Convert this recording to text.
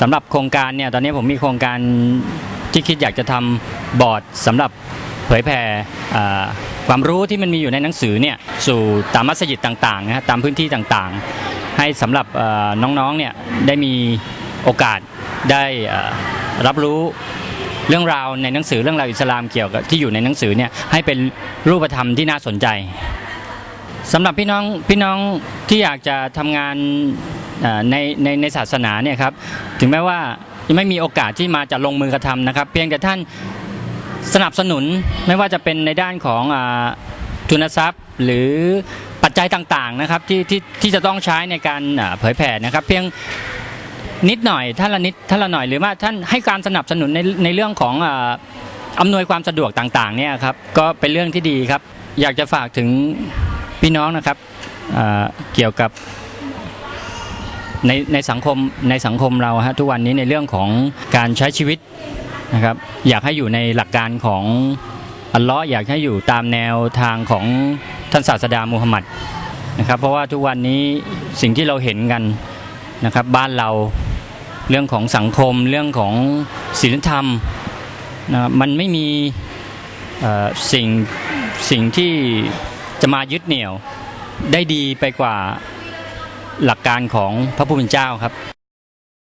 สำหรับโครงการเนี่ยตอนนี้ผมมีโครงการที่คิดอยากจะทำบอร์ดสำหรับเผยแผ่อ่ความรู้ที่มันมีอยู่ในหนังสือเนี่ยสู่ตามมัสยิดต่างๆนะฮะตามพื้นที่ต่างๆ ให้สำหรับน้องๆเนี่ยได้มีโอกาสได้รับรู้เรื่องราวในหนังสือเรื่องราวอิสลามเกี่ยวกับที่อยู่ในหนังสือเนี่ยให้เป็นรูปธรรมที่น่าสนใจสำหรับพี่น้องพี่น้องที่อยากจะทำงาน ในในในศาสนาเนี่ยครับถึงแม้ว่ายังไม่มีโอกาสที่มาจะลงมือกระทำนะครับ เพียงแต่ท่านสนับสนุนไม่ว่าจะเป็นในด้านของอทุนทรัพย์ หรือปัจจัยต่างๆนะครับที่ที่ที่จะต้องใช้ในการเผยแผ่นะครับ เพียงนิดหน่อยท่านละนิดท่านละหน่อยหรือว่าท่านให้การสนับสนุนในในเรื่องของอาอำนวยความสะดวกต่างๆเนี่ยครับก็เป็นเรื่องที่ดีครับ อยากจะฝากถึงพี่น้องนะครับเกี่ยวกับ ในในสังคมในสังคมเราฮะทุกวันนี้ในเรื่องของการใช้ชีวิตนะครับอยากให้อยู่ในหลักการของอัลเลาะห์อยากให้อยู่ตามแนวทางของท่านศาสดามูฮัมหมัดนะครับเพราะว่าทุกวันนี้สิ่งที่เราเห็นกันนะครับบ้านเราเรื่องของสังคมเรื่องของศีลธรรมนะครับมันไม่มีสิ่งสิ่งที่จะมายึดเหนี่ยวได้ดีไปกว่า หลักการของพระผู้เป็นเจ้าครับ